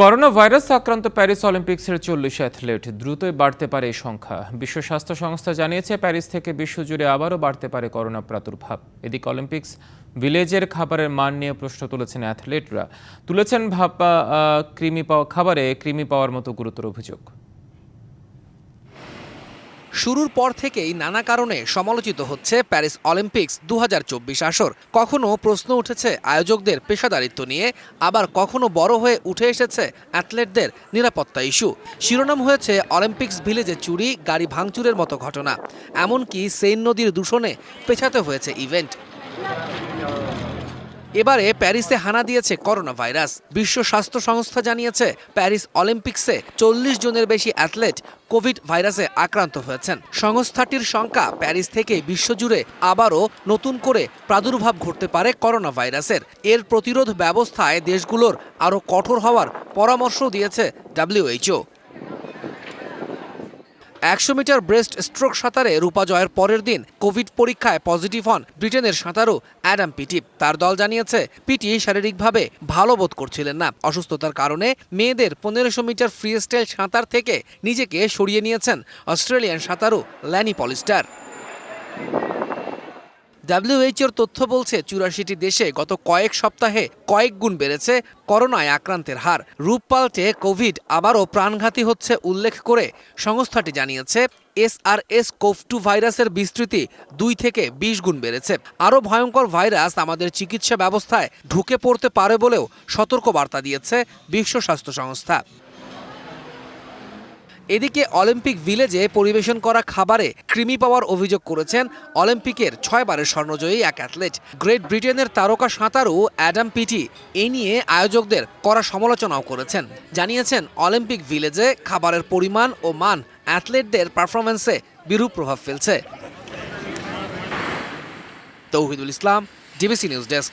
Corona virus আক্রান্ত Paris অলিম্পিক্সের চল্লিশ অ্যাথলেট দ্রুতই বাড়তে পারে এই সংখ্যা। বিশ্ব স্বাস্থ্য সংস্থা জানিয়েছে, প্যারিস থেকে বিশ্বজুড়ে আবারও বাড়তে পারে করোনা প্রাদুর্ভাব। এদিকে অলিম্পিক্স ভিলেজের খাবারের মান নিয়ে প্রশ্ন তুলেছেন অ্যাথলেটরা। তুলেছেন ভাপা ক্রিমি কৃমি পাওয়া খাবারে কৃমি পাওয়ার মতো গুরুতর অভিযোগ। শুরুর পর থেকেই নানা কারণে সমালোচিত হচ্ছে প্যারিস অলিম্পিক্স দু হাজার চব্বিশ আসর। কখনো প্রশ্ন উঠেছে আয়োজকদের পেশাদারিত্ব নিয়ে, আবার কখনো বড় হয়ে উঠে এসেছে অ্যাথলেটদের নিরাপত্তা ইস্যু। শিরোনাম হয়েছে অলিম্পিক্স ভিলেজে চুরি, গাড়ি ভাঙচুরের মতো ঘটনা। এমনকি সেন নদীর দূষণে পেছাতে হয়েছে ইভেন্ট। এবারে প্যারিসে হানা দিয়েছে করোনা ভাইরাস বিশ্ব স্বাস্থ্য সংস্থা জানিয়েছে, প্যারিস অলিম্পিক্সে চল্লিশ জনের বেশি অ্যাথলেট কোভিড ভাইরাসে আক্রান্ত হয়েছেন। সংস্থাটির শঙ্কা প্যারিস থেকে বিশ্বজুড়ে আবারও নতুন করে প্রাদুর্ভাব ঘটতে পারে করোনা ভাইরাসের এর প্রতিরোধ ব্যবস্থায় দেশগুলোর আরও কঠোর হওয়ার পরামর্শ দিয়েছে ডাব্লিউএইচও। একশো মিটার ব্রেস্ট স্ট্রোক সাঁতারে রূপা জয়ের পরের দিন কোভিড পরীক্ষায় পজিটিভ হন ব্রিটেনের সাঁতারু অ্যাডাম পিটি তার দল জানিয়েছে, পিটি শারীরিকভাবে ভালো বোধ করছিলেন না। অসুস্থতার কারণে মেয়েদের পনেরোশো মিটার ফ্রি স্টাইল সাঁতার থেকে নিজেকে সরিয়ে নিয়েছেন অস্ট্রেলিয়ান সাঁতারু ল্যানি পলিস্টার। ডাব্লিউএইচওর তথ্য বলছে, চুরাশিটি দেশে গত কয়েক সপ্তাহে কয়েক গুণ বেড়েছে করোনায় আক্রান্তের হার। রূপ পাল্টে কোভিড আবারও প্রাণঘাতী হচ্ছে উল্লেখ করে সংস্থাটি জানিয়েছে। এসআরএস কোভ টু ভাইরাসের বিস্তৃতি দুই থেকে বিশ গুণ বেড়েছে। আরও ভয়ঙ্কর ভাইরাস আমাদের চিকিৎসা ব্যবস্থায় ঢুকে পড়তে পারে বলেও সতর্ক বার্তা দিয়েছে বিশ্ব স্বাস্থ্য সংস্থা। এদিকে অলিম্পিক ভিলেজে পরিবেশন করা খাবারে কৃমি পাওয়ার অভিযোগ করেছেন অলিম্পিকের ছয়বারের স্বর্ণজয়ী এক অ্যাথলেট। গ্রেট ব্রিটেনের তারকা সাঁতারু অ্যাডাম পিটি এ নিয়ে আয়োজকদের কড়া সমালোচনাও করেছেন। জানিয়েছেন, অলিম্পিক ভিলেজে খাবারের পরিমাণ ও মান অ্যাথলেটদের পারফরমেন্সে বিরূপ প্রভাব ফেলছে। Touhidul Islam, DBC news desk.